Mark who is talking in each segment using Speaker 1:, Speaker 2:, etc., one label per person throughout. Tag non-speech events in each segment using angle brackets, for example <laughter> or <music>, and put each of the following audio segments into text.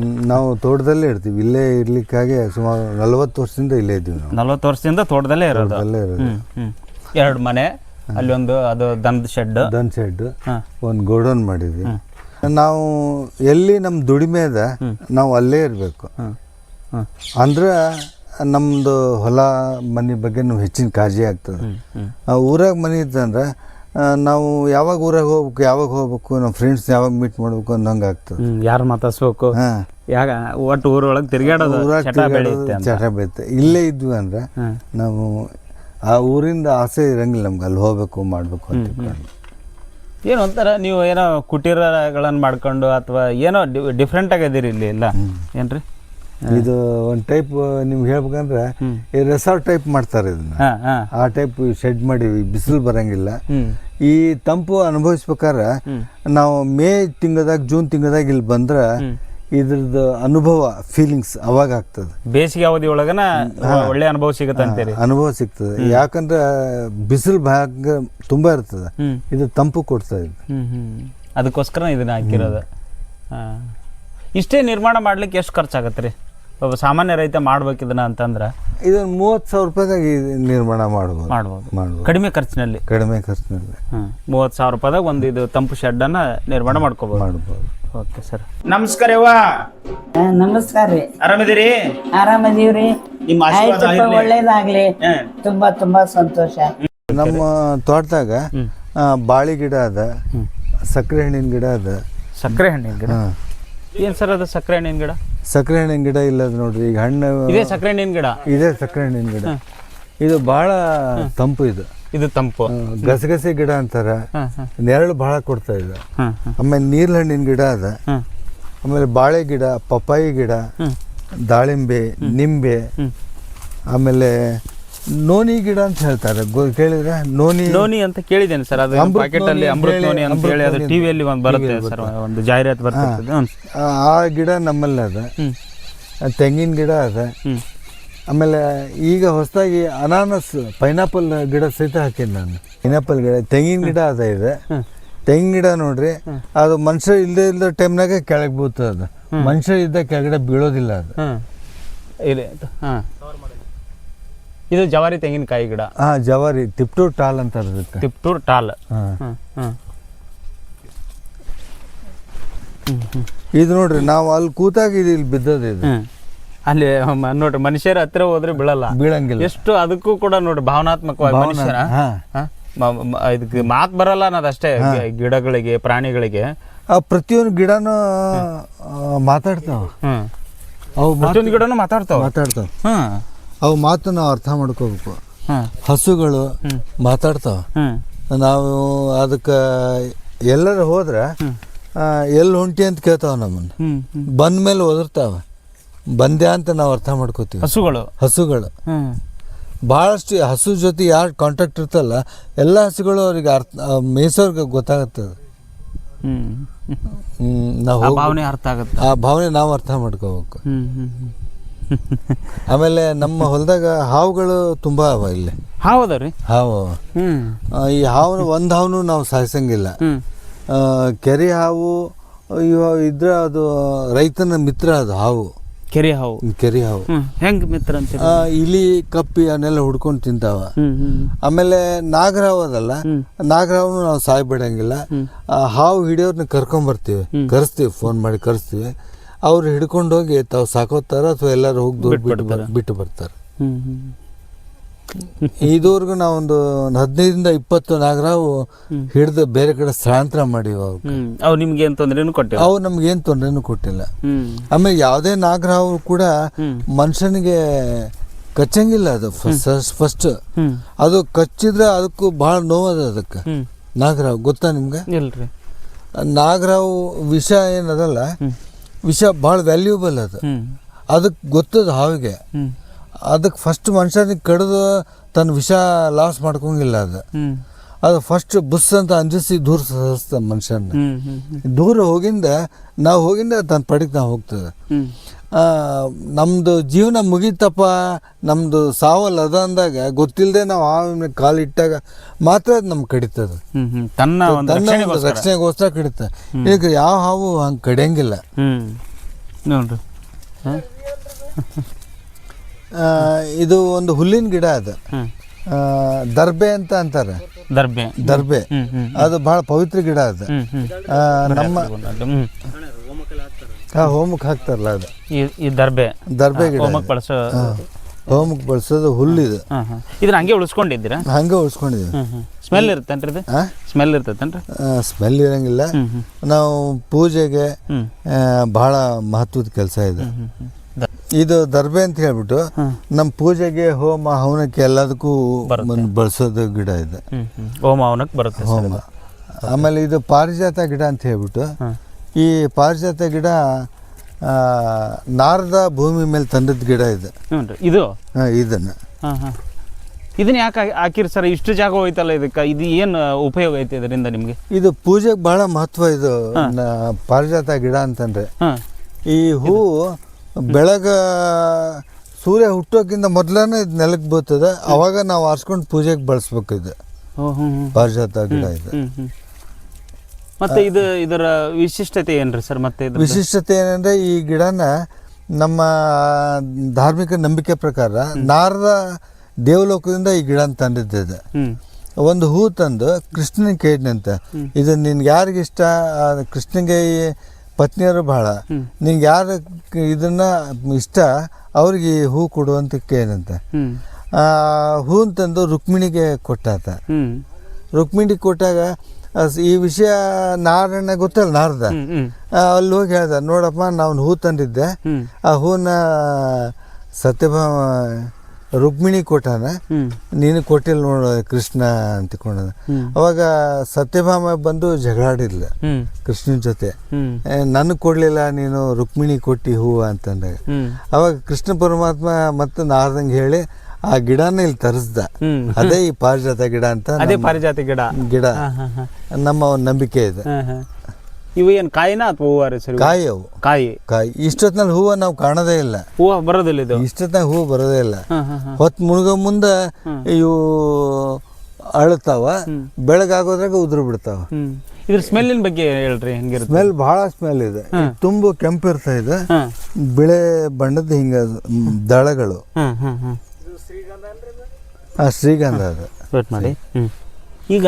Speaker 1: ನಾವು ತೋಟದಲ್ಲೇ ಇರ್ತೀವಿ. ಇಲ್ಲೇ ಇರ್ಲಿಕ್ಕಾಗಿ ಸುಮಾರು ನಲವತ್ತು ವರ್ಷದಿಂದ ಇಲ್ಲೇ ಇದ್ದೀವಿ ನಾವು.
Speaker 2: ನಲ್ವತ್ತು ವರ್ಷದಿಂದ ತೋಟದಲ್ಲೇ ಇರೋದು.
Speaker 1: ಅಲ್ಲೇ ಇರೋದು.
Speaker 2: ಎರಡು ಮನೆ ಅಲ್ಲಿ ಒಂದು ಅದು ದನದ ಶೆಡ್
Speaker 1: ದನ್ ಶೆಡ್. ಒಂದು ಗೋಡೌನ್ ಮಾಡಿದ್ವಿ. ನಾವು ಎಲ್ಲಿ ನಮ್ಮ ದುಡಿಮೆ ಅದ ನಾವು ಅಲ್ಲೇ ಇರಬೇಕು. ಅಂದ್ರ ನಮ್ಮದು ಹೊಲ ಮನೆ ಬಗ್ಗೆ ನಾವು ಹೆಚ್ಚಿನ ಕಾಳಜಿ ಆಗ್ತದೆ. ಊರಾಗ ಮನೆ ಇತ್ತಂದ್ರೆ ನಾವು ಯಾವಾಗ ಊರಾಗ ಹೋಗ್ಬೇಕು ಯಾವಾಗ ಹೋಗ್ಬೇಕು ನಮ್ಮ ಫ್ರೆಂಡ್ಸ್ ಯಾವಾಗ ಮೀಟ್ ಮಾಡ್ಬೇಕು ಅನ್ನಂಗೆ ಆಗ್ತದೆ.
Speaker 2: ಹ್ಮ್ ಯಾರು ಮಾತಾಡ್ಸ್ಬೇಕು? ಯಾಗ ಒಟ್ಟು ಊರೊಳಗೆ ತಿರ್ಗಾಡೋದು ಚಟ ಬೆಳೆಯುತ್ತೆ
Speaker 1: ಇಲ್ಲೇ ಇದ್ವಿ ಅಂದ್ರೆ ನಾವು ಆ ಊರಿಂದ ಆಸೆ ಇರಂಗಿಲ್ಲ ನಮ್ಗೆ ಅಲ್ಲಿ ಹೋಗ್ಬೇಕು ಮಾಡಬೇಕು ಅಂತ.
Speaker 2: ಏನು ಒಂಥರ ನೀವು ಏನೋ ಕುಟೀರಗಳನ್ನು ಮಾಡ್ಕೊಂಡು ಅಥವಾ ಏನೋ ಡಿಫ್ರೆಂಟ್ ಆಗಿದ್ದೀರಿ ಇಲ್ಲಿ ಇಲ್ಲ ಏನ್ರಿ?
Speaker 1: ಇದು ಒಂದು ಟೈಪ್ ನಿಮ್ಗೆ ಹೇಳ್ಬೇಕಂದ್ರೆ. ಈ ರೆಸಾರ್ಟ್ ಟೈಪ್ ಮಾಡ್ತಾರೆ ಇದನ್ನ. ಆ ಟೈಪ್ ಶೆಡ್ ಮಾಡಿವಿ ಬಿಸಿಲು ಬರಂಗಿಲ್ಲ. ಈ ತಂಪು ಅನುಭವಿಸ್ಬೇಕಾದ್ರೆ. ನಾವು ಮೇ ತಿಂಗಳದಾಗ ಜೂನ್ ತಿಂಗಳದಾಗ ಇಲ್ಲಿ ಬಂದ್ರೆ. ಇದ್ರದ್ದು ಅನುಭವ ಫೀಲಿಂಗ್ಸ್ ಅವಾಗ ಆಗ್ತದೆ.
Speaker 2: ಬೇಸಿಗೆ ಅವಧಿ ಒಳಗನ ಒಳ್ಳೆ ಅನುಭವ ಸಿಗುತ್ತೆ ಅಂತೀರಿ.
Speaker 1: ಅನುಭವ ಸಿಗ್ತದೆ. ಯಾಕಂದ್ರೆ ಬಿಸಿಲು ಭಾಗ ತುಂಬಾ ಇರ್ತದೆ. ಇದು ತಂಪು ಕೊಡ್ತಾ ಇದೆ.
Speaker 2: ಅದಕ್ಕೋಸ್ಕರ ಇದನ್ನ ಹಾಕಿರೋದು. ಇಷ್ಟೇ ನಿರ್ಮಾಣ ಮಾಡ್ಲಿಕ್ಕೆ ಎಷ್ಟು ಖರ್ಚಾಗತ್ತೆ ರೀ? ಒಬ್ಬ ಸಾಮಾನ್ಯ ರೈತ ಮಾಡ್ಬೇಕು ಇದನ್ನ ಅಂತಂದ್ರೆ?
Speaker 1: ಇದನ್ನ ಮೂವತ್ತು ಸಾವಿರ ರೂಪಾಯಿದಾಗ ಇದು ನಿರ್ಮಾಣ ಮಾಡ್ಬೋದು.
Speaker 2: ಮಾಡ್ಬೋದು.
Speaker 1: ಮಾಡ್ಬೋದು.
Speaker 2: ಕಡಿಮೆ ಖರ್ಚಿನಲ್ಲಿ?
Speaker 1: ಕಡಿಮೆ ಖರ್ಚಿನಲ್ಲಿ.
Speaker 2: ಹ್ಮ್ ಮೂವತ್ತು ಸಾವಿರ ರೂಪಾಯಿದಾಗ ಒಂದು ಇದು ತಂಪು ಶೆಡ್ಡನ್ನು ನಿರ್ಮಾಣ ಮಾಡ್ಕೋಬೋದು.
Speaker 1: ಮಾಡ್ಬೋದು.
Speaker 2: Okay sir. ನಮಸ್ಕಾರ ಯವ್ವ
Speaker 3: ಆ, ನಮಸ್ಕಾರ ರೀ.
Speaker 2: ಆರಾಮಿದ್ದೀರಿ?
Speaker 3: ಆರಾಮದೀವ್ರಿ.
Speaker 2: ನಿಮ್ಮ ಆಶೀರ್ವಾದ
Speaker 3: ಆಯ್ತಪ್ಪ
Speaker 2: ಇರ್ಲಿ.
Speaker 3: ಒಳ್ಳೇದಾಗ್ಲಿ. ತುಂಬಾ ತುಂಬಾ ಸಂತೋಷ.
Speaker 1: ನಮ್ಮ ತೋಟದಾಗ ಆ, ಬಾಳಿ ಗಿಡ ಅದ ಸಕ್ಕರೆ ಹಣ್ಣಿನ ಗಿಡ ಅದ.
Speaker 2: ಸಕ್ಕರೆ ಹಣ್ಣಿನ ಗಿಡ?
Speaker 1: ಹಾಂ.
Speaker 2: ಏನು ಸರ್ ಅದು ಸಕ್ಕರೆ ಹಣ್ಣಿನ ಗಿಡ?
Speaker 1: ಸಕ್ಕರೆ ಹಣ್ಣಿನ ಗಿಡ ಇಲ್ಲದ ನೋಡ್ರಿ ಈಗ ಹಣ್ಣು
Speaker 2: ಇದೇ ಸಕ್ಕರೆ ಹಣ್ಣಿನ ಗಿಡ.
Speaker 1: ಇದೇ ಸಕ್ಕರೆ ಹಣ್ಣಿನ ಗಿಡ. ಇದು ಬಹಳ ತಂಪು ಇದು.
Speaker 2: ಇದು ತಂಪು.
Speaker 1: ಗಸಗಸೆ ಗಿಡ ಅಂತಾರ. ನೆರಳು ಬಹಳ ಕೊಡ್ತಾ ಇದೆ. ಆಮೇಲೆ ನೀರ್ಲ ಹಣ್ಣಿನ ಗಿಡ ಅದ. ಆಮೇಲೆ ಬಾಳೆ ಗಿಡ ಪಪ್ಪಾಯಿ ಗಿಡ ದಾಳಿಂಬೆ ನಿಂಬೆ ಆಮೇಲೆ ನೋನಿ ಗಿಡ ಅಂತ ಹೇಳ್ತಾರೆ. ಗೊ- ಕೇಳಿದ್ರೆ ನೋನಿ
Speaker 2: ನೋನಿ ಅಂತ ಕೇಳಿದ್ದೇನೆ ಸರ್. ಅದು
Speaker 1: ಅಮೃತ್
Speaker 2: ಪಾಕೆಟ್ ಅಲ್ಲಿ
Speaker 1: ನೋನಿ
Speaker 2: ಅಮೃತ್
Speaker 1: ಅಂತ
Speaker 2: ನೋನಿ ಅಂತ ಹೇಳಿ ಅದು ಟಿವಿಯಲ್ಲಿ ಒಂದು ಬರುತ್ತೆ ಸರ್. ಒಂದು ಜಾಹೀರಾತು ಬರ್ತದೆ.
Speaker 1: ಆ ಆ ಗಿಡ ನಮ್ಮಲ್ಲಿ ಅದ.
Speaker 2: ಹ್ಮ್.
Speaker 1: ಆ ತೆಂಗಿನ ಗಿಡ ಅದ.
Speaker 2: ಹ್ಮ್.
Speaker 1: ಆಮೇಲೆ ಈಗ ಹೊಸದಾಗಿ ಅನಾನಸ್ ಪೈನಾಪಲ್ ಗಿಡ ಸಹಿತ ಹಾಕೀನಿ ನಾನು. ಪೈನಾಪಲ್ ಗಿಡ ತೆಂಗಿನ ಗಿಡ ಅದ ಇದೆ. ತೆಂಗಿನ ಗಿಡ ನೋಡ್ರಿ ಅದು ಮನುಷ್ಯ ಇಲ್ಲದೆ ಇಲ್ಲದ ಟೈಮ್ನಾಗ ಕೆಳಗೆ ಬೀಳ್ತದೆ ಅದು. ಮನುಷ್ಯ ಇದ್ದ ಕೆಳಗಡೆ ಬೀಳೋದಿಲ್ಲ ಅದು.
Speaker 2: ಇಲ್ಲಿ ಹಾಂ. ಇದು ಜವಾರಿ ತೆಂಗಿನಕಾಯಿ ಗಿಡ.
Speaker 1: ಹಾ ಜವಾರಿ ತಿಪ್ಟೂರ್ ಟಾಲ್ ಅಂತ ಅದಕ್ಕೆ
Speaker 2: ತಿಪ್ಟೂರ್ ಟಾಲ್.
Speaker 1: ಇದು ನೋಡ್ರಿ ನಾವು ಅಲ್ಲಿ ಕೂತಾಗ ಇದು ಇಲ್ಲಿ ಬಿದ್ದದ ಇದು.
Speaker 2: ಅಲ್ಲಿ ಮ- ನೋಡ್ರಿ ಮನುಷ್ಯರ ಹತ್ರ ಹೋದ್ರೆ ಬೀಳಲ್ಲ.
Speaker 1: ಬೀಳಂಗಿಲ್ಲ.
Speaker 2: ಎಷ್ಟು ಅದಕ್ಕೂ ಕೂಡ ನೋಡ್ರಿ ಭಾವನಾತ್ಮಕವಾಗಿ ಮನುಷ್ಯರ.
Speaker 1: ಹಾ.
Speaker 2: ಹ? ಮ- ಮ- ಇದಕ್ಕೆ ಮಾತು ಬರಲ್ಲ ಅನ್ನೋದಷ್ಟೇ ಅಷ್ಟೇ ಗಿಡಗಳಿಗೆ ಪ್ರಾಣಿಗಳಿಗೆ.
Speaker 1: ಆ ಪ್ರತಿಯೊಂದು ಗಿಡನೂ ಮಾತಾಡ್ತಾವ.
Speaker 2: ಹ್ಮ್.
Speaker 1: ಅವು
Speaker 2: ಪ್ರತಿಯೊಂದು ಗಿಡನೂ ಮಾತಾಡ್ತಾವ.
Speaker 1: ಮಾತಾಡ್ತಾವ.
Speaker 2: ಹ್ಮ್.
Speaker 1: ಅವು ಮಾತು ನಾವು ಅರ್ಥ ಮಾಡ್ಕೋಬೇಕು. ಹಸುಗಳು ಮಾತಾಡ್ತಾವೆ. ನಾವು ಅದಕ್ಕೆ ಎಲ್ಲರ ಹೋದ್ರೆ ಎಲ್ಲಿ ಹೊಂಟಿ ಅಂತ ಕೇಳ್ತಾವ ನಮ್ಮನ್ನು. ಬಂದ ಮೇಲೆ ಒದರ್ತಾವ. ಬಂದ್ಯಾ ಅಂತ ನಾವು ಅರ್ಥ ಮಾಡ್ಕೋತೀವಿ.
Speaker 2: ಹಸುಗಳು.
Speaker 1: ಹಸುಗಳು. ಭಾಳಷ್ಟು ಹಸು ಜೊತೆ ಯಾರು ಕಾಂಟ್ಯಾಕ್ಟ್ ಇರ್ತಲ್ಲ ಎಲ್ಲ ಹಸುಗಳು ಅವ್ರಿಗೆ ಅರ್ಥ ಮೇಯ್ಸೋರ್ಗೆ ಗೊತ್ತಾಗುತ್ತದೆ. ನಾವು
Speaker 2: ಭಾವನೆ ಅರ್ಥ ಆಗುತ್ತೆ.
Speaker 1: ಆ ಭಾವನೆ ನಾವು ಅರ್ಥ ಮಾಡ್ಕೋಬೇಕು. <laughs> ಆಮೇಲೆ ನಮ್ಮ ಹೊಲದಾಗ ಹಾವುಗಳು ತುಂಬಾ ಅವ ಇಲ್ಲಿ.
Speaker 2: ಹೌದಾ ರೀ?
Speaker 1: ಹಾವು.
Speaker 2: ಹ್ಮ್.
Speaker 1: ಈ ಹಾವು ಒಂದು ಹಾವುನು ನಾವು ಸಾಯಿಸಂಗಿಲ್ಲ. ಕೆರೆ ಹಾವು ಇವ ಇದ್ರೆ ಅದು ರೈತನ ಮಿತ್ರ ಅದು ಹಾವು.
Speaker 2: ಕೆರೆ ಹಾವು.
Speaker 1: ಕೆರೆ ಹಾವು.
Speaker 2: ಹೆಂಗ್ ಮಿತ್ರ ಅಂತ
Speaker 1: ಆ, ಇಲಿ ಕಪ್ಪಿ ಅವನ್ನೆಲ್ಲ ಹುಡ್ಕೊಂಡು ತಿಂತಾವ.
Speaker 2: ಆಮೇಲೆ ನಾಗರ
Speaker 1: ಆಮೇಲೆ ಅದಲ್ಲ. ನಾಗರ ನಾಗರಾವ್ನು ನಾವು ಸಾಯ್ಬಿಡಂಗಿಲ್ಲ. ಆ ಹಾವು ಹಿಡಿಯೋರ್ನ ಕರ್ಕೊಂಬರ್ತೀವಿ. ಕರೆಸ್ತೀವಿ ಫೋನ್ ಮಾಡಿ ಕರೆಸ್ತೀವಿ. ಅವ್ರು ಹಿಡ್ಕೊಂಡು ಹೋಗಿ ತಾವು ಸಾಕೋತಾರ ಅಥವಾ ಎಲ್ಲರೂ ಹೋಗಿ ದೂರ ಬಿಟ್ಟು ಬರ್- ಬಿಟ್ಟು ಬರ್ತಾರೆ?
Speaker 2: ಹ್ಮ್ ಹ್ಮ್
Speaker 1: ಇದುವರೆಗೂ ನಾವೊಂದು ಒಂದು ಹದಿನೈದರಿಂದ ಇಪ್ಪತ್ತು ನಾಗರಾವು ಹಿಡಿದು ಬೇರೆ ಕಡೆ ಸ್ಥಳಾಂತರ ಮಾಡಿವ ಅವು
Speaker 2: ಹ್ಮ್ ಅವು ನಿಮ್ಗೆ ಏನ್ ತೊಂದ್ರೆನೂ ಕೊಟ್ಟಿಲ್ಲ?
Speaker 1: ಅವು ನಮ್ಗೇನು ತೊಂದರೆನೂ ಕೊಟ್ಟಿಲ್ಲ.
Speaker 2: ಹ್ಮ್.
Speaker 1: ಆಮೇಲೆ ಯಾವುದೇ ನಾಗರಾವು ಕೂಡ
Speaker 2: ಹ್ಮ್.
Speaker 1: ಮನುಷ್ಯನಿಗೆ ಕಚ್ಚಂಗಿಲ್ಲ ಅದು ಫಸ್ಟ್.
Speaker 2: ಹ್ಮ್.
Speaker 1: ಅದು ಕಚ್ಚಿದ್ರೆ ಅದಕ್ಕೂ ಭಾಳ ನೋವದ ಅದಕ್ಕೆ.
Speaker 2: ಹ್ಮ್.
Speaker 1: ನಾಗರಾವ್ ಗೊತ್ತಾ ನಿಮ್ಗೆ?
Speaker 2: ಇಲ್ರಿ.
Speaker 1: ನಾಗರಾವ್ ವಿಷ ಏನದಲ್ಲ
Speaker 2: ಹ್ಮ್.
Speaker 1: ವಿಷ ಭಾಳ ವ್ಯಾಲ್ಯೂಬಲ್ ಅದು. ಅದಕ್ಕೆ ಗೊತ್ತದ ಹಾವಿಗೆ ಅದಕ್ಕೆ ಫಸ್ಟ್ ಮನುಷ್ಯನಿಗೆ ಕಡಿದು ತನ್ನ ವಿಷ ಲಾಸ್ ಮಾಡ್ಕೊಂಗಿಲ್ಲ ಅದು. ಅದು ಫಸ್ಟ್ ಬುಸ್ ಅಂತ ಅಂಜಿಸಿ ದೂರ ಸರಿಸ್ತ ಮನುಷ್ಯನ ದೂರ ಹೋಗಿಂದ ನಾವು ಹೋಗಿಂದ ತನ್ನ ಪಡಿಗೆ ನಾವು ಹೋಗ್ತದೆ ನಮ್ದು ಜೀವನ ಮುಗೀತಪ್ಪ. ನಮ್ಮದು ಸಾವಲ್ಲ ಅದ ಅಂದಾಗ ಗೊತ್ತಿಲ್ಲದೆ ನಾವು ಕಾಲು ಇಟ್ಟಾಗ ಮಾತ್ರ ಅದು ನಮ್ಗೆ ಕಡಿತದ.
Speaker 2: ತನ್ನ
Speaker 1: ತನ್ನ
Speaker 2: ರಕ್ಷಣೆಗೋಸ್ಕರ.
Speaker 1: ಕಡಿತ. ಈಗ ಯಾವ ಹಾವು ಹಂಗೆ ಕಡಿಯಂಗಿಲ್ಲ
Speaker 2: ನೋಡ್ರಿ.
Speaker 1: ಇದು ಒಂದು ಹುಲ್ಲಿನ ಗಿಡ ಅದು. ದರ್ಬೆ ಅಂತ ಅಂತಾರೆ.
Speaker 2: ದರ್ಬೆ.
Speaker 1: ದರ್ಬೆ. ಅದು ಬಹಳ ಪವಿತ್ರ ಗಿಡ ಅದು. ನಮ್ಮ ಹೋಮಕ್ಕೆ ಹಾಕ್ತಾರಲ್ಲ ಅದು.
Speaker 2: ಈ ಈ ದರ್ಬೆ.
Speaker 1: ದರ್ಬೆ ಗಿಡ.
Speaker 2: ಹೋಮಕ್ಕೆ ಬಳಸೋ
Speaker 1: ಹೋಮಕ್ಕೆ ಬಳಸೋದು ಹುಲ್ಲಿದು
Speaker 2: ಇದನ್ನ ಹಂಗೆ ಉಳಿಸ್ಕೊಂಡಿದ್ದೀರಾ?
Speaker 1: ಹಂಗೆ ಉಳಿಸ್ಕೊಂಡಿದ್ದೀವಿ.
Speaker 2: ಸ್ಮೆಲ್ ಇರುತ್ತೇನ್ರಿ ಇದು? ಸ್ಮೆಲ್ ಇರ್ತೈತೇನ್ರಿ?
Speaker 1: ಸ್ಮೆಲ್ ಇರಂಗಿಲ್ಲ. ನಾವು ಪೂಜೆಗೆ ಬಹಳ ಮಹತ್ವದ ಕೆಲಸ ಇದೆ. ಇದು ದರ್ಬೆ ಅಂತ ಹೇಳ್ಬಿಟ್ಟು. ನಮ್ಮ ಪೂಜೆಗೆ ಹೋಮ ಹವನಕ್ಕೆ ಎಲ್ಲದಕ್ಕೂ ಬಳಸೋದು ಗಿಡ ಇದೆ.
Speaker 2: ಹ್ಮ್ ಹವನಕ್ಕೆ ಬರುತ್ತೆ
Speaker 1: ಹೋಮ. ಆಮೇಲೆ ಇದು ಪಾರಿಜಾತ ಗಿಡ ಅಂತ ಹೇಳ್ಬಿಟ್ಟು ಈ ಪಾರಿಜಾತ ಗಿಡ ನಾರದ ಭೂಮಿ ಮೇಲೆ ತಂದದ ಗಿಡ ಇದೆ.
Speaker 2: ಇದು?
Speaker 1: ಇದನ್ನ.
Speaker 2: ಇದನ್ನು ಯಾಕೆ ಹಾಕಿ- ಹಾಕಿರಿ ಸರ್? ಇಷ್ಟು ಜಾಗ ಹೋಯ್ತಲ್ಲ ಇದಕ್ಕೆ. ಇದು ಏನು ಉಪಯೋಗ ಐತೆ ಇದರಿಂದ ನಿಮಗೆ?
Speaker 1: ಇದು ಪೂಜೆಗೆ ಬಹಳ ಮಹತ್ವ ಇದು ಪಾರಿಜಾತ ಗಿಡ ಅಂತಂದ್ರೆ. ಈ ಹೂ ಬೆಳಗ ಸೂರ್ಯ ಹುಟ್ಟೋಕ್ಕಿಂತ ಮೊದಲನೇ ಇದು ನೆಲಕ್ಕೆ ಬೀಳ್ತದೆ. ಅವಾಗ ನಾವು ಆರಿಸ್ಕೊಂಡು ಪೂಜೆಗೆ ಬಳಸ್ಬೇಕು ಇದು. ಪಾರಿಜಾತ ಗಿಡ ಇದು.
Speaker 2: ಮತ್ತೆ ಇದು ಇದರ ವಿಶಿಷ್ಟತೆ ಏನ್ರಿ ಸರ್ ಮತ್ತೆ ಇದು
Speaker 1: ವಿಶಿಷ್ಟತೆ ಏನಂದ್ರೆ ಈ ಗಿಡನ ನಮ್ಮ ಧಾರ್ಮಿಕ ನಂಬಿಕೆ ಪ್ರಕಾರ ನಾರದ ದೇವಲೋಕದಿಂದ ಈ ಗಿಡ ತಂದಿದ್ದಿದೆ
Speaker 2: ಹ್ಞೂ
Speaker 1: ಒಂದು ಹೂ ತಂದು ಕೃಷ್ಣನ ಕೇಳಿದಂತೆ ಇದು ನಿನ್ಗೆ ಯಾರಿಗಿಷ್ಟ ಕೃಷ್ಣನಿಗೆ ಈ ಪತ್ನಿಯರು ಬಹಳ. ನಿನ್ಗೆ ಯಾರು ಇದನ್ನ ಇಷ್ಟ? ಅವ್ರಿಗೆ ಈ ಹೂ ಕೊಡುವಂತ
Speaker 2: ಹ್ಞೂ
Speaker 1: ಆ ಹೂನ್ ತಂದು ರುಕ್ಮಿಣಿಗೆ ಕೊಟ್ಟಾತ. ರುಕ್ಮಿಣಿಗೆ ಕೊಟ್ಟಾಗ ಈ ವಿಷಯ ನಾರಾಯಣ ಗೊತ್ತಲ್ಲ ನಾರದ. ಅಲ್ಲಿ ಹೋಗಿ ಹೇಳ್ದ ನೋಡಪ್ಪ ನಾವು ಹೂ ತಂದಿದ್ದೆ. ಆ ಹೂನ ಸತ್ಯಭಾಮ ರುಕ್ಮಿಣಿ ಕೊಟ್ಟಾನ. ನೀನು ಕೊಟ್ಟಿಲ್ಲ ನೋಡ ಕೃಷ್ಣ ಅಂತಿಕೊಂಡ. ಅವಾಗ ಸತ್ಯಭಾಮ ಬಂದು ಜಗಳಾಡಿದ್ಲ ಕೃಷ್ಣನ ಜೊತೆ. ನನಗೆ ಕೊಡ್ಲಿಲ್ಲ ನೀನು ರುಕ್ಮಿಣಿ ಕೊಟ್ಟಿ ಹೂವು ಅಂತಂದಾಗ. ಅವಾಗ ಕೃಷ್ಣ ಪರಮಾತ್ಮ ಮತ್ತೆ ನಾರ್ದಂಗೆ ಹೇಳಿ ಆ ಗಿಡನ ಇಲ್ಲಿ ತರಿಸ್ದ. ಅದೇ ಈ ಪಾರಿಜಾತ ಗಿಡ ಅಂತ
Speaker 2: ಅದೇ ಪಾರಿಜಾತ ಗಿಡ.
Speaker 1: ಗಿಡ. ನಮ್ಮ ಒಂದು ನಂಬಿಕೆ ಇದೆ.
Speaker 2: ಇವು ಏನು ಕಾಯಿನ ಅಥವಾ ಹೂವು ಸರಿ
Speaker 1: ಕಾಯಿ ಅವು.
Speaker 2: ಕಾಯಿ.
Speaker 1: ಕಾಯಿ. ಇಷ್ಟೊತ್ತಿನಲ್ಲಿ ಹೂವು ನಾವು ಕಾಣೋದೇ ಇಲ್ಲ.
Speaker 2: ಹೂವು ಬರೋದಿಲ್ಲ ಇದು?
Speaker 1: ಇಷ್ಟೊತ್ತಿನಾಗ ಹೂವು ಬರೋದೇ ಇಲ್ಲ. ಹೊತ್ತು ಮುಳುಗೋ ಮುಂದೆ ಇವು ಅಳ್ತಾವ. ಬೆಳಗಾಗೋದ್ರಾಗ ಉದುರು ಬಿಡ್ತಾವ.
Speaker 2: ಇದ್ರ ಸ್ಮೆಲ್ಲಿನ ಬಗ್ಗೆ ಹೇಳ್ರಿ ಹೆಂಗಿರುತ್ತೆ.
Speaker 1: ಸ್ಮೆಲ್ ಭಾಳ ಸ್ಮೆಲ್ ಇದೆ. ತುಂಬು ಕೆಂಪು ಇರ್ತಾ ಇದೆ ಬಿಳೆ ಬಣ್ಣದ ಹಿಂಗ ದಳಗಳು. ಆ ಶ್ರೀಗಂಧ ಅದು.
Speaker 2: ವೇಟ್ ಮಾಡಿ. ಹ್ಞೂ ಈಗ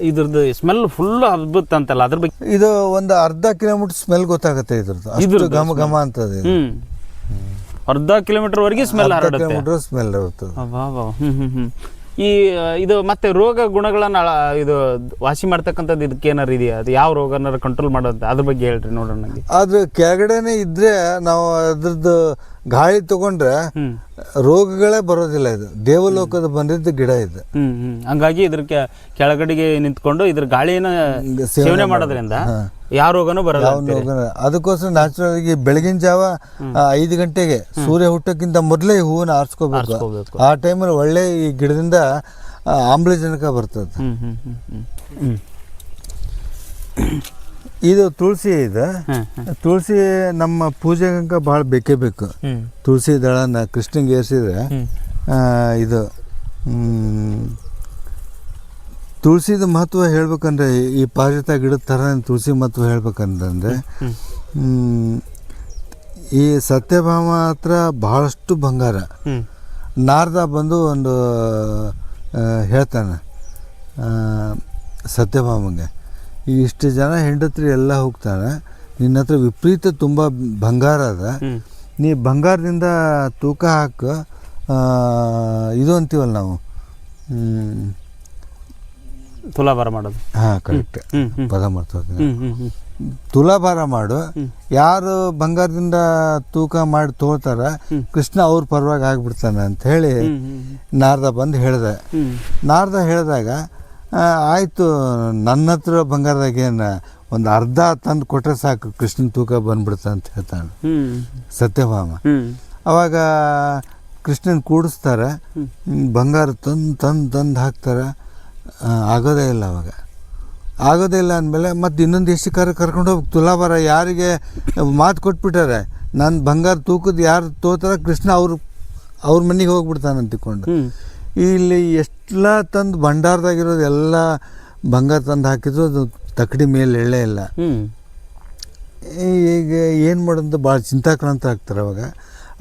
Speaker 2: ಇದ್ರದ್ದು ಸ್ಮೆಲ್ ಫುಲ್ ಅದ್ಭುತ ಅಂತಲ್ಲ ಅದ್ರ ಬಗ್ಗೆ
Speaker 1: ಇದು ಒಂದು ಅರ್ಧ ಕಿಲೋಮೀಟರ್ ಸ್ಮೆಲ್ ಗೊತ್ತಾಗುತ್ತೆ ಇದ್ರದ್ದು. ಅಷ್ಟು ಘಮ ಘಮ ಅಂತದೆ.
Speaker 2: ಹ್ಞೂ ಅರ್ಧ ಕಿಲೋಮೀಟರ್ವರೆಗೆ ಸ್ಮೆಲ್ ಹರಡುತ್ತೆ.
Speaker 1: ಕಿಲೋಮೀಟರ್ ಸ್ಮೆಲ್
Speaker 2: ಹ್ಞೂ ಹ್ಞೂ ಹ್ಞೂ ಈ ಇದು ಮತ್ತೆ ರೋಗ ಗುಣಗಳನ್ನ ಇದು ವಾಸಿ ಮಾಡ್ತಕ್ಕಂಥದ್ದು ಇದಕ್ಕೆ ಏನಾರು ಇದೆಯಾ? ಅದು ಯಾವ ರೋಗನಾರು ಕಂಟ್ರೋಲ್ ಮಾಡೋದು? ಅದ್ರ ಬಗ್ಗೆ ಹೇಳ್ರಿ ನೋಡೋಣ ನನಗೆ
Speaker 1: ಆದ್ರೆ ಕೆಳಗಡೆನೆ ಇದ್ರೆ ನಾವು ಅದ್ರದ್ದು ಗಾಳಿ ತಗೊಂಡ್ರೆ ರೋಗಗಳೇ ಬರೋದಿಲ್ಲ ಇದು. ದೇವಲೋಕದ ಬಂದಿದ್ದ ಗಿಡ ಇದು.
Speaker 2: ಹ್ಮ್ ಹ್ಮ್. ಹಂಗಾಗಿ ಇದ್ರ ಕೆಳಗಡೆಗೆ ನಿಂತ್ಕೊಂಡು ಇದ್ರ ಗಾಳಿನ
Speaker 1: ಸೇವನೆ
Speaker 2: ಸೇವನೆ ಮಾಡೋದ್ರಿಂದ ಯಾವ ರೋಗನೂ ಬರಲ್ಲ
Speaker 1: ಯಾವ
Speaker 2: ಅಂತೀರಿ.
Speaker 1: ರೋಗನ ಅದಕ್ಕೋಸ್ಕರ ನ್ಯಾಚುರಲ್ ಆಗಿ ಬೆಳಗಿನ ಜಾವ ಆ, ಐದು ಗಂಟೆಗೆ ಸೂರ್ಯ ಹುಟ್ಟಕ್ಕಿಂತ ಮೊದಲೇ ಹೂವನ್ನ ಆರಿಸ್ಕೋಬೇಕು.
Speaker 2: ಆರಿಸ್ಕೋಬೇಕು.
Speaker 1: ಆ ಟೈಮಲ್ಲಿ ಒಳ್ಳೆ ಈ ಗಿಡದಿಂದ ಆ, ಆಮ್ಲಜನಕ ಬರ್ತದೆ.
Speaker 2: ಹ್ಮ್ ಹ್ಮ್ ಹ್ಮ್ ಹ್ಮ್. ಹ್ಮ್.
Speaker 1: ಇದು ತುಳಸಿ ಇದೆ.
Speaker 2: ಹ್ಮ್ ಹ್ಮ್.
Speaker 1: ತುಳಸಿ ನಮ್ಮ ಪೂಜೆಗಂಕ ಭಾಳ ಬೇಕೇ ಬೇಕು.
Speaker 2: ಹ್ಮ್.
Speaker 1: ತುಳಸಿ ದಳನ ಕೃಷ್ಣಂಗೆ ಏರಿಸಿದ್ರೆ
Speaker 2: ಹ್ಮ್.
Speaker 1: ಇದು ತುಳಸಿದ ಮಹತ್ವ ಹೇಳ್ಬೇಕಂದ್ರೆ ಈ ಪಾರಿಜಾತ ಗಿಡದ ಥರ ತುಳಸಿ ಮಹತ್ವ ಹೇಳ್ಬೇಕಂತಂದ್ರೆ ಈ ಸತ್ಯಭಾಮ ಹತ್ರ ಬಹಳಷ್ಟು ಬಂಗಾರ. ನಾರದ ಬಂದು ಒಂದು ಹೇಳ್ತಾನೆ ಸತ್ಯಭಾಮಂಗೆ. ಇಷ್ಟು ಜನ ಹೆಂಡತ್ರಿ ಎಲ್ಲ ಹೋಗ್ತಾನೆ ನಿನ್ನ ಹತ್ರ ವಿಪರೀತ ತುಂಬ ಬಂಗಾರ ಅದ. ನೀ ಬಂಗಾರದಿಂದ ತೂಕ ಹಾಕು ಇದು ಅಂತೀವಲ್ಲ ನಾವು
Speaker 2: ತುಲಾಭಾರ ಮಾಡೋದು.
Speaker 1: ಹಾಂ ಕರೆಕ್ಟ್ ಪದ
Speaker 2: ಮಾಡ್ತದೆ.
Speaker 1: ತುಲಾಭಾರ ಮಾಡು. ಯಾರು ಬಂಗಾರದಿಂದ ತೂಕ ಮಾಡಿ
Speaker 2: ತೋತಾರ
Speaker 1: ಕೃಷ್ಣ ಅವ್ರ ಪರವಾಗಿ ಆಗ್ಬಿಡ್ತಾನೆ ಅಂತ ಹೇಳಿ ನಾರದ ಬಂದು ಹೇಳ್ದೆ. ನಾರದ ಹೇಳಿದಾಗ ಆಯಿತು ನನ್ನ ಹತ್ರ ಬಂಗಾರದಾಗ ಏನು ಒಂದು ಅರ್ಧ ತಂದು ಕೊಟ್ಟರೆ ಸಾಕು ಕೃಷ್ಣನ ತೂಕ ಬಂದ್ಬಿಡ್ತ ಅಂತ ಹೇಳ್ತಾನೆ. ಸತ್ಯಭಾಮ. ಅವಾಗ ಕೃಷ್ಣನ್ ಕೂಡಿಸ್ತಾರೆ ಬಂಗಾರ ತಂದು ತಂದು ತಂದು ಹಾಕ್ತಾರೆ. ಆಗೋದೇ ಇಲ್ಲ ಅವಾಗ. ಆಗೋದೇ ಇಲ್ಲ ಅಂದಮೇಲೆ ಮತ್ತು ಇನ್ನೊಂದು ಎಷ್ಟು ಕರೆ ಕರ್ಕೊಂಡು ಹೋಗಿ ತುಲಾಭಾರ ಯಾರಿಗೆ ಮಾತು ಕೊಟ್ಬಿಟ್ಟಾರೆ. ನಾನು ಬಂಗಾರ ತೂಕದ ಯಾರು ತೋತಾರ ಕೃಷ್ಣ ಅವ್ರ ಅವ್ರ ಮನೆಗೆ ಹೋಗ್ಬಿಡ್ತಾನೆ ಅಂತಿಕೊಂಡು. ಇಲ್ಲಿ ಎಷ್ಟೆಲ್ಲ ತಂದು ಭಂಡಾರದಾಗಿರೋದು ಎಲ್ಲ ಬಂಗಾರ ತಂದು ಹಾಕಿದ್ರು ಅದು ತಕ್ಕಡಿ ಮೇಲೆ ಎಳ್ಳೆ ಇಲ್ಲ. ಈಗ ಏನು ಮಾಡೋದು ಭಾಳ ಚಿಂತಾಕ್ರಾಂತ ಆಗ್ತಾರೆ ಅವಾಗ.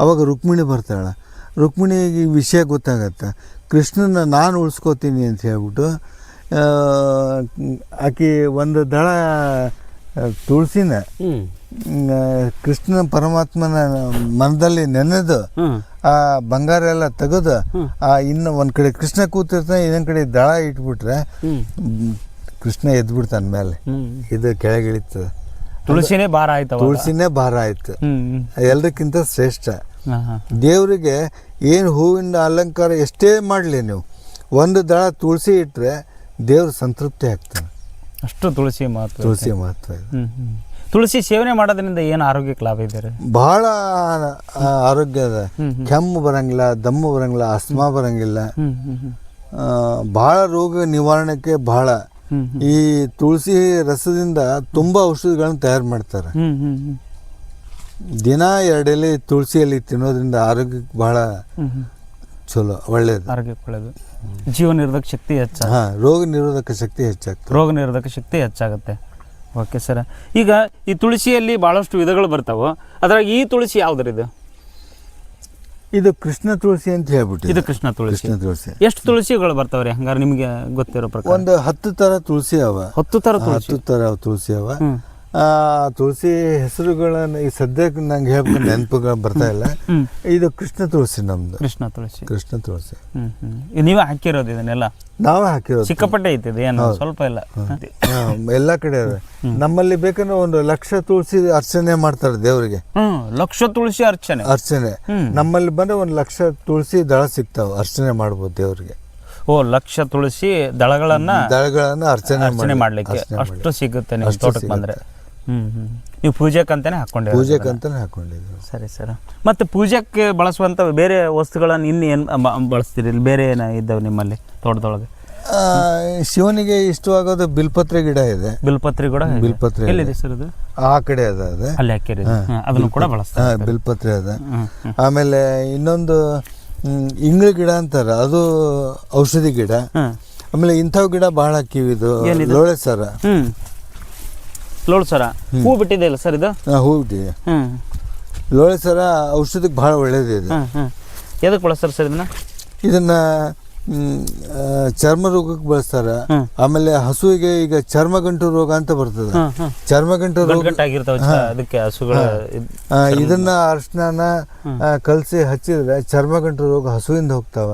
Speaker 1: ಅವಾಗ ರುಕ್ಮಿಣಿ ಬರ್ತಾಳೆ. ರುಕ್ಮಿಣಿಗೆ ಈ ವಿಷಯ ಗೊತ್ತಾಗತ್ತೆ. ಕೃಷ್ಣನ ನಾನು ಉಳಿಸ್ಕೋತೀನಿ ಅಂತ ಹೇಳ್ಬಿಟ್ಟು ಆಕೆ ಒಂದು ದಳ ತುಳಸಿನ ಕೃಷ್ಣನ ಕೃಷ್ಣ ಪರಮಾತ್ಮನ ಮನದಲ್ಲಿ ನೆನೆದು ಆ ಬಂಗಾರ ಎಲ್ಲ ತೆಗೆದು ಆ ಇನ್ನು ಒಂದು ಕಡೆ ಕೃಷ್ಣ ಕೂತಿರ್ತಾನೆ ಇನ್ನೊಂದು ಕಡೆ ದಳ ಇಟ್ಬಿಟ್ರೆ ಕೃಷ್ಣ ಎದ್ಬಿಡ್ತಾನ ಮೇಲೆ. ಇದು ಕೆಳಗಿಳಿತದೆ
Speaker 2: ತುಳಸಿನೇ ಭಾರ ಆಯ್ತು
Speaker 1: ತುಳಸಿನೇ ಭಾರ ಆಯ್ತು. ಎಲ್ಲದಕ್ಕಿಂತ ಶ್ರೇಷ್ಠ. ದೇವರಿಗೆ ಏನು ಹೂವಿನ ಅಲಂಕಾರ ಎಷ್ಟೇ ಮಾಡಲಿ ನೀವು. ಒಂದು ದಳ ತುಳಸಿ ಇಟ್ಟರೆ ದೇವ್ರ ಸಂತೃಪ್ತಿ ಆಗ್ತಾನೆ.
Speaker 2: ಅಷ್ಟು ತುಳಸಿ ಮಾತ್ರ
Speaker 1: ತುಳಸಿ
Speaker 2: ಹ್ಮ್. ತುಳಸಿ ಸೇವನೆ ಮಾಡೋದ್ರಿಂದ ಏನು ಆರೋಗ್ಯಕ್ಕೆ ಲಾಭ ಇದೆ
Speaker 1: ಬಹಳ ಆರೋಗ್ಯದ ಆರೋಗ್ಯ ಅದ ಕೆಮ್ಮು ಬರಂಗಿಲ್ಲ ದಮ್ಮು ಬರಂಗಿಲ್ಲ ಅಸ್ಮಾ ಬರಂಗಿಲ್ಲ. ಬಹಳ ರೋಗ ನಿವಾರಣೆಗೆ ಬಹಳ. ಈ ತುಳಸಿ ರಸದಿಂದ ತುಂಬಾ ಔಷಧಿಗಳನ್ನ ತಯಾರು ಮಾಡ್ತಾರೆ. ದಿನ ಎರಡೆಲೆ ತುಳಸಿಯಲ್ಲಿ ತಿನ್ನೋದ್ರಿಂದ ಆರೋಗ್ಯಕ್ಕೆ ಬಹಳ ಚಲೋ ಒಳ್ಳೇದು.
Speaker 2: ಆರೋಗ್ಯಕ್ಕೆ ಒಳ್ಳೇದು. ಜೀವ ನಿರೋಧಕ ಶಕ್ತಿ ಹೆಚ್ಚ
Speaker 1: ಹಾಂ ರೋಗ ನಿರೋಧಕ ಶಕ್ತಿ ಹೆಚ್ಚಾಗ್ತದೆ.
Speaker 2: ರೋಗ ನಿರೋಧಕ ಶಕ್ತಿ ಹೆಚ್ಚಾಗುತ್ತೆ. Okay sir. ಈಗ ಈ ತುಳಸಿಯಲ್ಲಿ ಭಾಳಷ್ಟು ವಿಧಗಳು ಬರ್ತಾವೆ. ಅದ್ರಾಗ ಈ ತುಳಸಿ ಯಾವ್ದ್ರ ಇದು?
Speaker 1: ಇದು ಕೃಷ್ಣ ತುಳಸಿ ಅಂತ ಹೇಳ್ಬಿಟ್ಟು
Speaker 2: ಇದು ಕೃಷ್ಣ ತುಳಸಿ.
Speaker 1: ಕೃಷ್ಣ ತುಳಸಿ.
Speaker 2: ಎಷ್ಟು ತುಳಸಿಗಳು ಬರ್ತಾವ್ರಿ? ಹಂಗಾರೆ ನಿಮಗೆ ಗೊತ್ತಿರೋ ಪ್ರಕಾರ.
Speaker 1: ಒಂದು ಹತ್ತು ತರ ತುಳಸಿ ಅವ.
Speaker 2: ಹತ್ತು ತರ
Speaker 1: ಹತ್ತು ತರ ತುಳಸಿ ಅವ. ತುಳಸಿ ಹೆಸರುಗಳನ್ನ ಈ ಸದ್ಯಕ್ಕೆ ನಂಗೆ ಹೇಳ್ಬೇಕು ನೆನಪುಗಳು ಬರ್ತಾ ಇಲ್ಲ. ಇದು ಕೃಷ್ಣ ತುಳಸಿ ನಮ್ದು.
Speaker 2: ಕೃಷ್ಣ ತುಳಸಿ.
Speaker 1: ಕೃಷ್ಣ ತುಳಸಿ.
Speaker 2: ನೀವೇ ಹಾಕಿರೋದು ಇದನ್ನೆಲ್ಲ?
Speaker 1: ನಾವೇ ಹಾಕಿರೋದು.
Speaker 2: ಸಿಕ್ಕಾಪಟ್ಟೆ ಐತಿ ಏನು? ಸ್ವಲ್ಪ ಇಲ್ಲ.
Speaker 1: ಎಲ್ಲ ಕಡೆ ನಮ್ಮಲ್ಲಿ ಬೇಕಂದ್ರೆ ಒಂದು ಲಕ್ಷ ತುಳಸಿ ಅರ್ಚನೆ ಮಾಡ್ತಾರೆ ದೇವರಿಗೆ.
Speaker 2: ಲಕ್ಷ ತುಳಸಿ ಅರ್ಚನೆ.
Speaker 1: ಅರ್ಚನೆ. ನಮ್ಮಲ್ಲಿ ಬಂದ್ರೆ ಒಂದು ಲಕ್ಷ ತುಳಸಿ ದಳ ಸಿಗ್ತಾವ ಅರ್ಚನೆ ಮಾಡ್ಬೋದು ದೇವರಿಗೆ.
Speaker 2: ಓ ಲಕ್ಷ ತುಳಸಿ ದಳಗಳನ್ನ
Speaker 1: ದಳಗಳನ್ನ ಅರ್ಚನೆ
Speaker 2: ಅರ್ಚನೆ ಮಾಡ್ಲಿಕ್ಕೆ ಅಷ್ಟು. ಸಿಗುತ್ತೆ ನಿಮ್ಮ ತೋಟಕ್ಕೆ ಬಂದ್ರೆ. ಹ್ಮ್ ಹ್ಮ್ ನೀವು ಪೂಜೆಕಂತಾನೆ ಹಾಕೊಂಡೆ
Speaker 1: ಪೂಜೆಗೆ ಅಂತಾನೆ
Speaker 2: ಸರಿ ಸರ್. ಮತ್ತೆ ಪೂಜೆಗೆ ಬಳಸುವಂತ ಬೇರೆ ವಸ್ತುಗಳನ್ನು ಇನ್ನು ಏನು ಬಳಸ್ತೀರಿ? ಬೇರೆ ಏನು ಇದ್ದಾವೆ ನಿಮ್ಮಲ್ಲಿ ತೋಟದೊಳಗೆ?
Speaker 1: ಶಿವನಿಗೆ ಇಷ್ಟವಾಗೋದು ಬಿಲ್ಪತ್ರೆ ಗಿಡ ಇದೆ.
Speaker 2: ಬಿಲ್ಪತ್ರಿ ಕೂಡ.
Speaker 1: ಬಿಲ್ಪತ್ರೆ
Speaker 2: ಎಲ್ಲಿದೆ ಸರ್ ಅದು?
Speaker 1: ಆ ಕಡೆ ಅದ ಅದು.
Speaker 2: ಅಲ್ಲಿ ಹಾಕಿರಿ ಅದನ್ನು ಕೂಡ ಬಳಸ್ತಾರೆ
Speaker 1: ಬಿಲ್ಪತ್ರೆ ಅದ. ಆಮೇಲೆ ಇನ್ನೊಂದು ಇಂಗ್ಳ ಗಿಡ ಅಂತಾರ ಅದು ಔಷಧಿ ಗಿಡ. ಆಮೇಲೆ ಇಂಥವು ಗಿಡ ಬಹಳ ಹಾಕಿವಿ ಇದು ಲೋಳೆ ಸರ.
Speaker 2: ಲೋಳು ಸರ? ಹೂ ಬಿಟ್ಟಿದೆ ಇಲ್ಲ ಸರ್ ಇದು?
Speaker 1: ಹಾ, ಹೂ ಬಿಟ್ಟಿದೆ.
Speaker 2: ಲೋಳಸರ
Speaker 1: ಲೋಳೆ ಸರ ಔಷಧಿಗೆ ಭಾಳ ಒಳ್ಳೇದಿದೆ
Speaker 2: ಹ್ಮ್ ಹ್ಮ್ ಎದಕ್ಕೆ ಬಳಸ್ತಾರೆ ಸರ್ ಇದನ್ನ?
Speaker 1: ಇದನ್ನ ಚರ್ಮ ರೋಗಕ್ಕೆ ಬಳಸ್ತಾರ. ಆಮೇಲೆ ಹಸುವಿಗೆ ಈಗ ಚರ್ಮಗಂಟು ರೋಗ ಅಂತ ಬರ್ತದೆ.
Speaker 2: ಚರ್ಮ ಗಂಟು
Speaker 1: ಚರ್ಮಗಂಟು ರೋಗ
Speaker 2: ಅದಕ್ಕೆ ಹಸುಗಳ ಇದ್-
Speaker 1: ಇದನ್ನ ಅರ್ಶನ ಕಲಸಿ ಹಚ್ಚಿದ್ರೆ ಚರ್ಮಗಂಟು ರೋಗ ಹಸುವಿಂದ ಹೋಗ್ತಾವ.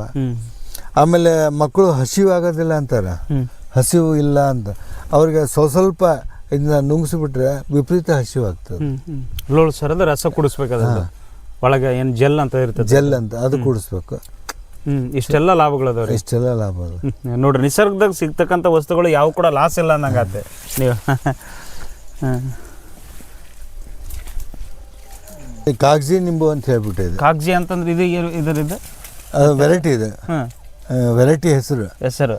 Speaker 1: ಆಮೇಲೆ ಮಕ್ಕಳು ಹಸಿವು ಆಗೋದಿಲ್ಲ ಅಂತಾರ ಹಸಿವು ಇಲ್ಲ ಅಂತ. ಅವ್ರಿಗೆ ಸ್ವಲ್ಪ ಸ್ವಲ್ಪ ಇದನ್ನ ನುಂಗಿಸ್ಬಿಟ್ರೆ ವಿಪರೀತ ಹಸಿವು ಆಗ್ತದೆ
Speaker 2: ಸರ್ ಅಂದ್ರೆ ಲೋಳು ಸರದ ರಸ ಕುಡಿಸ್ಬೇಕಾದ ಒಳಗೆ ಏನು ಜೆಲ್ ಅಂತ ಇರ್ತದೆ.
Speaker 1: ಜೆಲ್ ಅಂತ ಅದು ಕುಡಿಸ್ಬೇಕು.
Speaker 2: ಹ್ಮ್ ಇಷ್ಟೆಲ್ಲ ಲಾಭಗಳು ಅದಾವ್ರಿ
Speaker 1: ಇಷ್ಟೆಲ್ಲ ಲಾಭ ಅದು.
Speaker 2: ನೋಡ್ರಿ ನಿಸರ್ಗದಾಗ ಸಿಗ್ತಕ್ಕಂಥ ವಸ್ತುಗಳು ಯಾವ ಕೂಡ ಲಾಸ್ ಇಲ್ಲ ಅನ್ನಂಗಾತೆ ನೀವು.
Speaker 1: ಕಾಗಜಿ ನಿಂಬು ಅಂತ ಹೇಳ್ಬಿಟ್ಟು ಇದೆ.
Speaker 2: ಕಾಗ್ಜಿ ಅಂತಂದ್ರೆ ಇದು
Speaker 1: ಅದು ವೆರೈಟಿ ಇದೆ. ವೆರೈಟಿ ಹೆಸರು.
Speaker 2: ಹೆಸರು.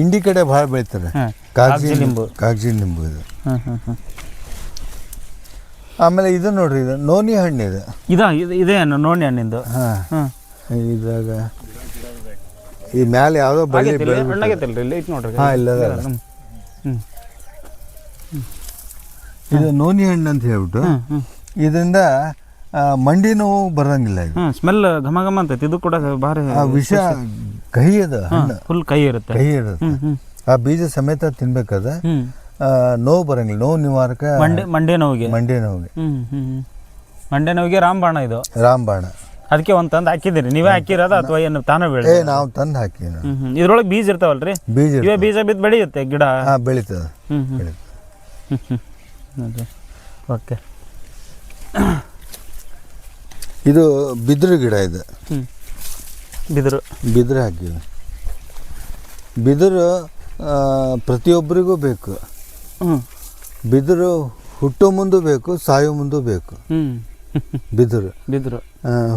Speaker 1: ಇಂಡಿ ಕಡೆ ಭಾಳ ಬೆಳಿತಾರೆ. ಕಾಗಜಿ
Speaker 2: ನಿಂಬು.
Speaker 1: ಕಾಗಜಿ ನಿಂಬು ಇದು. ಆಮೇಲೆ ಇದು ನೋಡ್ರಿ ಇದು ನೋನಿ ಹಣ್ಣು ಇದು.
Speaker 2: ಇದೇ ಹಣ್ಣು ನೋನಿ ಹಣ್ಣಿಂದು.
Speaker 1: ಹಾಂ.
Speaker 2: ಹ್ಮ್.
Speaker 1: ಇದ್ರಾಗ ಈ ಮ್ಯಾಲೆ ಯಾವುದೋ ಬಳ್ಳಿ
Speaker 2: ಹಣ್ಣಾಗೈತಿಲ್ರಿ ಇಲ್ಲಿ ಐತಿ ನೋಡ್ರಿ.
Speaker 1: ಹಾ, ಇಲ್ಲ ಇದು ನೋನಿ ಹಣ್ಣು ಅಂತ ಹೇಳ್ಬಿಟ್ಟು. ಇದರಿಂದ ಮಂಡಿ ನೋವು ಬರಂಗಿಲ್ಲ ಇದು.
Speaker 2: ಸ್ಮೆಲ್ ಘಮ ಘಮ ಅಂತ ಇದು ಕೂಡ ಭಾರಿ
Speaker 1: ಆ ವಿಷ ಕಹಿ ಅದ ಹಣ್ಣು.
Speaker 2: ಫುಲ್ ಕಹಿ ಇರುತ್ತೆ.
Speaker 1: ಕಹಿ ಇರುತ್ತೆ. ಆ ಬೀಜ ಸಮೇತ ತಿನ್ಬೇಕದ ನೋವು ಬರಂಗಿಲ್ಲ. ನೋವು ನಿವಾರಕ
Speaker 2: ಮಂಡೆ ಮಂಡೆ ನೋವಿಗೆ.
Speaker 1: ಮಂಡೆ ನೋವಿಗೆ.
Speaker 2: ಮಂಡೆ ನೋವಿಗೆ ರಾಮಬಾಣ ಇದು.
Speaker 1: ರಾಮಬಾಣ.
Speaker 2: ಅದಕ್ಕೆ ಒಂದು ತಂದು ಹಾಕಿದಿರಿ ನೀವೇ ಹಾಕಿರೋದ ಅಥವಾ ಏನು ತಾನೇ ಬೆಳೆ
Speaker 1: ನಾವು ತಂದು ಹಾಕಿ
Speaker 2: ಇದ್ರೊಳಗೆ ಬೀಜ ಇರ್ತಾವಲ್ರಿ?
Speaker 1: ಬೀಜ
Speaker 2: ಇವೇ ಬೀಜ ಬಿದ್ದು ಬೆಳೆಯುತ್ತೆ ಗಿಡ?
Speaker 1: ಬೆಳೀತದ.
Speaker 2: ಓಕೆ.
Speaker 1: ಇದು ಬಿದಿರು ಗಿಡ ಇದು.
Speaker 2: ಬಿದಿರು.
Speaker 1: ಬಿದಿರು ಹಾಕಿವಿ ಬಿದಿರು ಪ್ರತಿಯೊಬ್ಬರಿಗೂ ಬೇಕು. ಬಿದಿರು ಹುಟ್ಟೋ ಮುಂದೂ ಬೇಕು ಸಾಯೋ ಮುಂದೂ ಬೇಕು. ಬಿದಿರು.
Speaker 2: ಬಿದಿರು.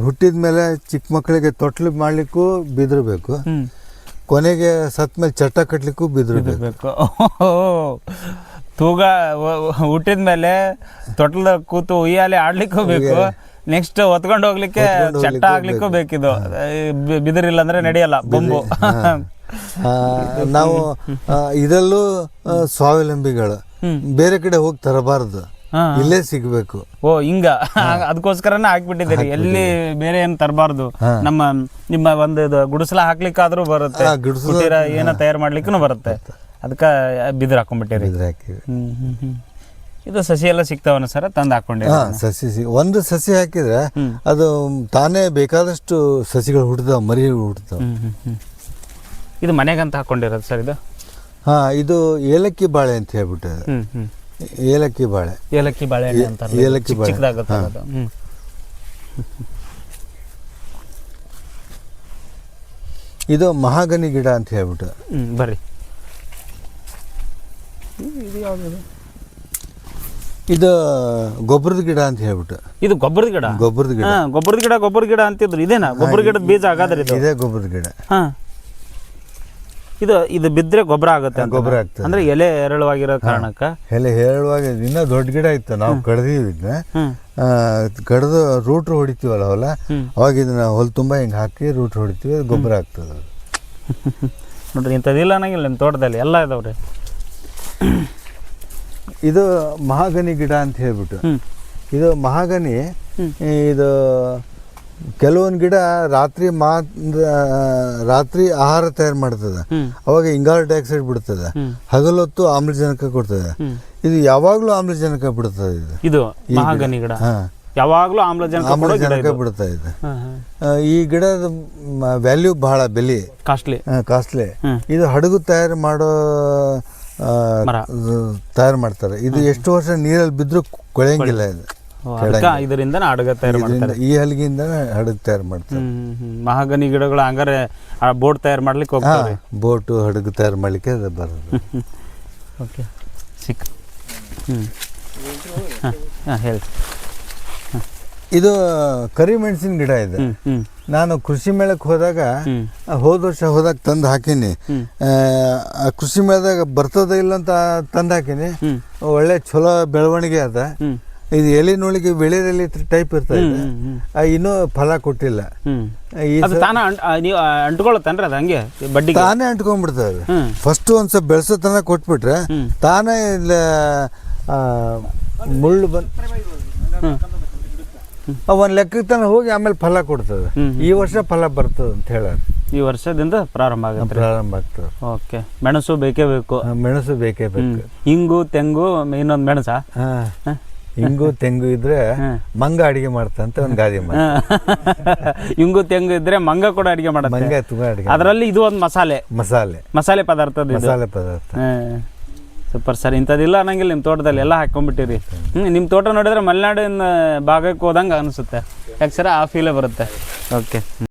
Speaker 1: ಹುಟ್ಟಿದ ಮೇಲೆ ಚಿಕ್ಕ ಮಕ್ಕಳಿಗೆ ತೊಟ್ಲು ಮಾಡ್ಲಿಕ್ಕೂ ಬಿದಿರು ಬೇಕು. ಕೊನೆಗೆ ಸತ್ ಮೇಲೆ ಚಟ್ಟ ಕಟ್ಟಲಿಕ್ಕೂ ಬಿದಿರು ಬೇಕು.
Speaker 2: ತೂಗ ಹುಟ್ಟಿದ ಮೇಲೆ ತೊಟ್ಲ ಕೂತು ಉಯ್ಯಾಲೆ ಆಡ್ಲಿಕ್ಕೂ ಬೇಕು. ನೆಕ್ಸ್ಟ್ ಹೊತ್ಕೊಂಡು ಹೋಗ್ಲಿಕ್ಕೆ ಚಟ್ಟ ಆಗ್ಲಿಕ್ಕೂ ಬೇಕಿದು. ಬಿದಿರಿಲ್ಲ ಅಂದ್ರೆ ನಡೆಯಲ್ಲ ಬೊಂಬು.
Speaker 1: ನಾವು ಇದರಲ್ಲೂ ಸ್ವಾವಲಂಬಿಗಳು. ಬೇರೆ ಕಡೆ ಹೋಗಿ ತರಬಾರದು. ಇಲ್ಲೇ ಸಿಗಬೇಕು.
Speaker 2: ಓ ಹಿಂಗ. <laughs> ಅದಕ್ಕೋಸ್ಕರನೇ ಹಾಕ್ಬಿಟ್ಟಿದ್ದೀರಿ ಎಲ್ಲಿ ಬೇರೆ ಏನು ತರಬಾರ್ದು. ನಮ್ಮ ನಿಮ್ಮ ಒಂದು ಗುಡಿಸಲ ಹಾಕ್ಲಿಕ್ಕಾದ್ರೂ ಬರುತ್ತೆ.
Speaker 1: ಗುಡಿಸಲ-
Speaker 2: ಏನೋ ತಯಾರು ಮಾಡ್ಲಿಕ್ಕೂ ಬರುತ್ತೆ. ಅದಕ್ಕೆ ಬಿದಿರು ಹಾಕೊಂಡ್ಬಿಟ್ಟಿರಿ.
Speaker 1: ಇದ್ರ ಹಾಕಿವಿ
Speaker 2: ಇದು ಸಸಿ ಎಲ್ಲ ಸಿಗ್ತಾವನ ಸರ? ತಂದು
Speaker 1: ಹಾಕೊಂಡಿ ಸಸಿ ಸಿ ಒಂದು ಸಸಿ ಹಾಕಿದ್ರೆ ಅದು ತಾನೇ ಬೇಕಾದಷ್ಟು ಸಸಿಗಳು ಹುಟ್ಟಿದ ಮರಿ
Speaker 2: ಹ್ಮ್. ಇದು ಮನೆಗಂತ ಹಾಕೊಂಡಿರೋದು ಸರ್ ಇದು?
Speaker 1: ಹಾ ಇದು ಏಲಕ್ಕಿ ಬಾಳೆ ಅಂತ ಹೇಳ್ಬಿಟ್ಟು.
Speaker 2: ಹ್ಮ್ ಹ್ಮ್.
Speaker 1: ಏಲಕ್ಕಿ ಬಾಳೆ.
Speaker 2: ಏಲಕ್ಕಿ ಬಾಳೆ ಅಂತ
Speaker 1: ಏಲಕ್ಕಿ ಬಾಳೆ.
Speaker 2: ಚಿಕ್ಕದಾಗುತ್ತೆ ಅದು. ಹ್ಮ್.
Speaker 1: ಇದು ಮಹಾಗನಿ ಗಿಡ ಅಂತ ಹೇಳ್ಬಿಟ್ಟು.
Speaker 2: ಹ್ಮ್ ಬರ್ರಿ. ಇದು ಯಾವ್ದು
Speaker 1: ಇದು ಗೊಬ್ಬರದ ಗಿಡ ಅಂತ ಹೇಳ್ಬಿಟ್ಟು.
Speaker 2: ಇದು ಗೊಬ್ಬರದ ಗಿಡ?
Speaker 1: ಗೊಬ್ಬರದ ಗಿಡ.
Speaker 2: ಹಾ ಗೊಬ್ಬರದ ಗಿಡ ಗೊಬ್ಬರ ಗಿಡ ಅಂತಿದ್ರು. ಇದೇನಾ? ಗೊಬ್ಬರ ಗಿಡದ ಬೀಜ ಆಗಾದ್ರೆ ಇದು?
Speaker 1: ಇದೇ ಗೊಬ್ಬರದ ಗಿಡ.
Speaker 2: ಹಾ. ಇದು ಇದು ಬಿದ್ರೆ ಗೊಬ್ಬರ ಆಗುತ್ತೆ
Speaker 1: ಗೊಬ್ಬರ ಆಗ್ತದೆ.
Speaker 2: ಅಂದ್ರೆ ಎಲೆ ಎರಳವಾಗಿರೋ ಕಾರಣಕ್ಕ?
Speaker 1: ಎಲೆ ಹೇಳುವಾಗ ಇನ್ನೂ ದೊಡ್ಡ ಗಿಡ ಇತ್ತು ನಾವು ಕಡ್ದೀವಿ ಇದನ್ನ ಕಡ್ದು ರೂಟ್ರ್ ಹೊಡಿತೀವಲ್ಲ ಹೊಲ ಅವಾಗ ಇದನ್ನ ಹೊಲ ತುಂಬ ಹಿಂಗೆ ಹಾಕಿ ರೂಟ್ರ್ ಹೊಡಿತೀವಿ ಅದು ಗೊಬ್ಬರ ಆಗ್ತದೆ. <laughs>
Speaker 2: ನೋಡ್ರಿ ಇಂಥದ್ದಿಲ್ಲ ಅನ್ನಂಗಿಲ್ಲ ನಿಮ್ಮ ತೋಟದಲ್ಲಿ ಎಲ್ಲ ಇದಾವ್ರಿ.
Speaker 1: ಇದು ಮಹಾಗನಿ ಗಿಡ ಅಂತ ಹೇಳ್ಬಿಟ್ಟು. ಇದು ಮಹಾಗನಿ ಇದು ಕೆಲವೊಂದು ಗಿಡ ರಾತ್ರಿ ಮಾ ರಾತ್ರಿ ಆಹಾರ ತಯಾರು ಮಾಡ್ತದೆ. ಅವಾಗ ಇಂಗಾಲ ಡೈಆಕ್ಸೈಡ್ ಬಿಡ್ತದೆ. ಹಗಲೊತ್ತು ಆಮ್ಲಜನಕ ಕೊಡ್ತದೆ. ಇದು ಯಾವಾಗಲೂ ಆಮ್ಲಜನಕ ಬಿಡ್ತದೆ ಇದು.
Speaker 2: ಇದು ಮಹಾಗನಿ ಗಿಡ. ಯಾವಾಗಲೂ ಆಮ್ಲಜನಕ
Speaker 1: ಆಮ್ಲಜನಕ ಬಿಡ್ತಾ ಇದೆ. ಈ ಗಿಡದ ವ್ಯಾಲ್ಯೂ ಬಹಳ ಬೆಲೆ.
Speaker 2: ಕಾಸ್ಟ್ಲಿ
Speaker 1: ಕಾಸ್ಟ್ಲಿ ಇದು ಹಡಗು ತಯಾರು ಮಾಡೋ ತಯಾರು ಮಾಡ್ತಾರೆ. ಇದು ಎಷ್ಟು ವರ್ಷ ನೀರಲ್ಲಿ ಬಿದ್ದರೂ ಕೊಳೆಯಂಗಿಲ್ಲ ಇದು.
Speaker 2: ಇದರಿಂದ ಅಡುಗೆ ತಯಾರು ಮಾಡ್ತಾರೆ.
Speaker 1: ಈ ಹಲಗಿಂದ ಹಡಗು ತಯಾರು ಮಾಡ್ತಾರೆ.
Speaker 2: ಮಹಾಗನಿ ಗಿಡಗಳು ಹಂಗಾರೆ ಆ ಬೋಟ್ ತಯಾರು ಮಾಡ್ಲಿಕ್ಕೆ ಹೋಗ್ತಾರೆ
Speaker 1: ಬೋಟು ಹಡಗು ತಯಾರು ಮಾಡ್ಲಿಕ್ಕೆ ಅದು ಬರೋದು. <laughs>
Speaker 2: ಓಕೆ. ಸಿಕ್. ಹೇಳಿ.
Speaker 1: ಇದು ಕರಿಮೆಣಸಿನ ಗಿಡ ಇದೆ. ನಾನು ಕೃಷಿ ಮೇಳಕ್ಕೆ ಹೋದಾಗ ಹೋದ ವರ್ಷ ಹೋದಾಗ ತಂದು ಹಾಕೀನಿ. ಕೃಷಿ ಮೇಳದಾಗ ಬರ್ತದ ಇಲ್ಲ ಅಂತ ತಂದು ಹಾಕೀನಿ. ಒಳ್ಳೆ ಚಲೋ ಬೆಳವಣಿಗೆ ಅದ. ಇದು ಎಲಿನೊಳಗೆ ವಿಳೆದೆಲೆ ಟೈಪ್ ಇರ್ತಾ ಇದೆ.
Speaker 2: ಹ್ಮ್ ಹ್ಮ್.
Speaker 1: ಆ, ಇನ್ನೂ ಫಲ ಕೊಟ್ಟಿಲ್ಲ. ಈ
Speaker 2: ಅದು ತಾನ ಅಂಟ್- ಆ, ನೀವು ಅಂಟ್ಕೊಳತ್ತೇನ್ರಿ ಅದು ಹಂಗೆ ಬಡ್ಡಿಗೆ?
Speaker 1: ತಾನೇ
Speaker 2: ಅಂಟ್ಕೊಂಡ್ಬಿಡ್ತದೆ
Speaker 1: ಫಸ್ಟ್ ಒಂದ್ಸ ಬೆಳೆಸೋ ತನಕ ಕೊಟ್ಬಿಟ್ರೆ ತಾನೇ ಇಲ್ಲ ಮುಳ್ಳು ಬಂದು ಒಂದು ಲೆಕ್ಕಕ್ಕೆ ತನಕ ಹೋಗಿ ಆಮೇಲೆ ಫಲ ಕೊಡ್ತದೆ. ಈ ವರ್ಷ ಫಲ ಬರ್ತದೆ ಅಂತ ಹೇಳ
Speaker 2: ಈ ವರ್ಷದಿಂದ ಪ್ರಾರಂಭ ಆಗುತ್ತೆ.
Speaker 1: ಪ್ರಾರಂಭ ಆಗ್ತದೆ.
Speaker 2: ಓಕೆ. ಮೆಣಸು ಬೇಕೇ ಬೇಕು.
Speaker 1: ಮೆಣಸು ಬೇಕೇ ಬೇಕು.
Speaker 2: ಇಂಗು ತೆಂಗು ಇನ್ನೊಂದು ಮೆಣಸ?
Speaker 1: ಹಿಂಗು ತೆಂಗು ಇದ್ರೆ. <laughs> ಮಂಗ ಅಡಿಗೆ ಮಾಡ್ತಂತ ಒಂದು ಗಾದೆ <laughs>
Speaker 2: ಇಂಗು ತೆಂಗು ಇದ್ರೆ ಮಂಗ ಕೂಡ ಅಡಿಗೆ ಮಾಡುತ್ತೆ.
Speaker 1: ಮಂಗ ತುಂಬ ಅಡಿಗೆ
Speaker 2: ಅದರಲ್ಲಿ ಇದು ಒಂದು ಮಸಾಲೆ.
Speaker 1: ಮಸಾಲೆ.
Speaker 2: ಮಸಾಲೆ ಪದಾರ್ಥ ಇದು.
Speaker 1: ಮಸಾಲೆ ಪದಾರ್ಥ.
Speaker 2: ಸೂಪರ್ ಸರ್ ಇಂಥದ್ದಿಲ್ಲ ಅನ್ನಂಗಿಲ್ಲ ನಿಮ್ಮ ತೋಟದಲ್ಲಿ ಎಲ್ಲ ಹಾಕೊಂಡ್ಬಿಟ್ಟಿರಿ ಹ್ಞೂ ನಿಮ್ಮ ತೋಟ ನೋಡಿದ್ರೆ ಮಲೆನಾಡಿನ ಭಾಗಕ್ಕೆ ಹೋದಂಗೆ ಅನಿಸುತ್ತೆ. ಯಾಕೆ ಸರ್ ಆ ಫೀಲೇ ಬರುತ್ತೆ. ಓಕೆ